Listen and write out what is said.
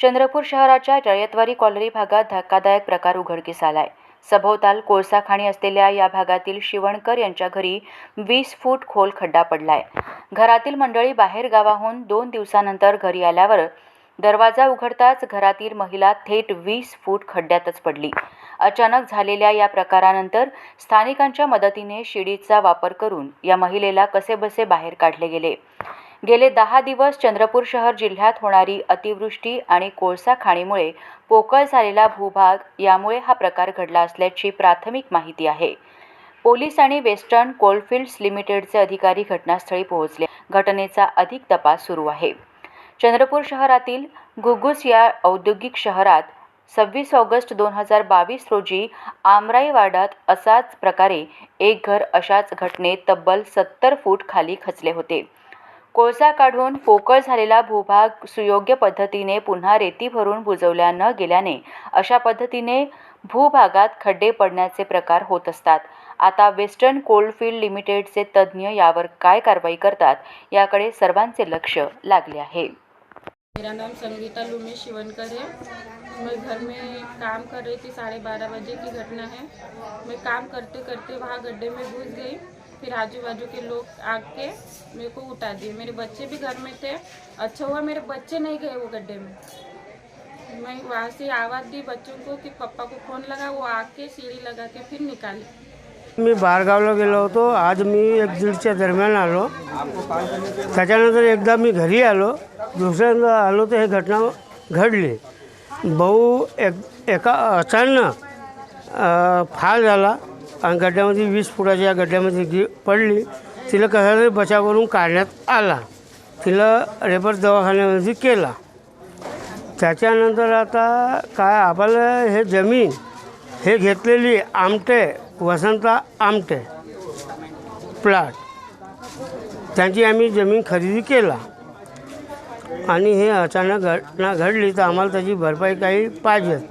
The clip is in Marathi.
चंद्रपूर शहराच्या रयतवारी कॉलनी भागात धक्कादायक प्रकार उघडकीस आलाय. सभोवताल कोळसा खाणी असलेल्या या भागातील शिवणकर यांच्या घरी वीस फूट खोल खड्डा पडलाय. घरातील मंडळी बाहेर गावाहून दोन दिवसानंतर घरी आल्यावर दरवाजा उघडताच घरातील महिला थेट वीस फूट खड्ड्यातच पडली. अचानक झालेल्या या प्रकारानंतर स्थानिकांच्या मदतीने शिडीचा वापर करून या महिलेला कसेबसे बाहेर काढले गेले. गेले दहा दिवस चंद्रपूर शहर जिल्ह्यात होणारी अतिवृष्टी आणि कोळसा खाणीमुळे पोकळ झालेला भूभाग यामुळे हा प्रकार घडला असल्याची प्राथमिक माहिती आहे. पोलीस आणि वेस्टर्न कोलफिल्ड्स लिमिटेडचे अधिकारी घटनास्थळी पोहोचले. घटनेचा अधिक तपास सुरू आहे. चंद्रपूर शहरातील घुगुस या औद्योगिक शहरात सव्वीस ऑगस्ट दोन हजार बावीस रोजी आमराई वाड्यात असाच प्रकारे एक घर अशाच घटनेत तब्बल सत्तर फूट खाली खचले होते. कोळसा काढून पोकळ झालेला भूभाग सुयोग्य पद्धतीने पुन्हा रेती भरून बुजवल्या न गेल्याने अशा पद्धतीने भूभागात खड्डे पडण्याचे प्रकार होत असतात. आता वेस्टर्न कोलफिल्ड लिमिटेडचे तज्ज्ञ यावर काय कारवाई करतात याकडे सर्वांचे लक्ष लागले आहे. मेरा नाम संगीता लुमी शिवनकर है। मैं घर में काम कर रही थी साढ़े बारह बजे की घटना है। मैं काम करते करते वहाँ गड्ढे में घुस गई। फिर आजू बाजू के लोग आके मेरे को उठा दिए। मेरे बच्चे भी घर में थे। अच्छा हुआ मेरे बच्चे नहीं गए वो गड्ढे में। मैं वहाँ से आवाज़ दी बच्चों को कि पापा को फ़ोन लगा, वो आके सीढ़ी लगा के फिर निकाले। मी बारगावला गेलो होतो आज मी एक दीडच्या दरम्यान आलो। त्याच्यानंतर एकदा मी घरी आलो। दुसऱ्यांदा आलो तर ही घटना घडली भाऊ एक, एका अचानक फाल झाला आणि गड्ड्यामध्ये वीस फुटाच्या गड्ड्यामध्ये गी पडली तिला कसा तरी बचाव करून काढण्यात आला? तिला रेफर दवाखान्यामध्ये केला. त्याच्यानंतर आता काय आपल्याला हे जमीन हे घेतलेली आमटे वसंता आमटे प्लॉट त्यांची आम्ही जमीन खरेदी केला. आणि हे अचानक घटना घडली तर आम्हाला त्याची भरपाई काही पाहिजे.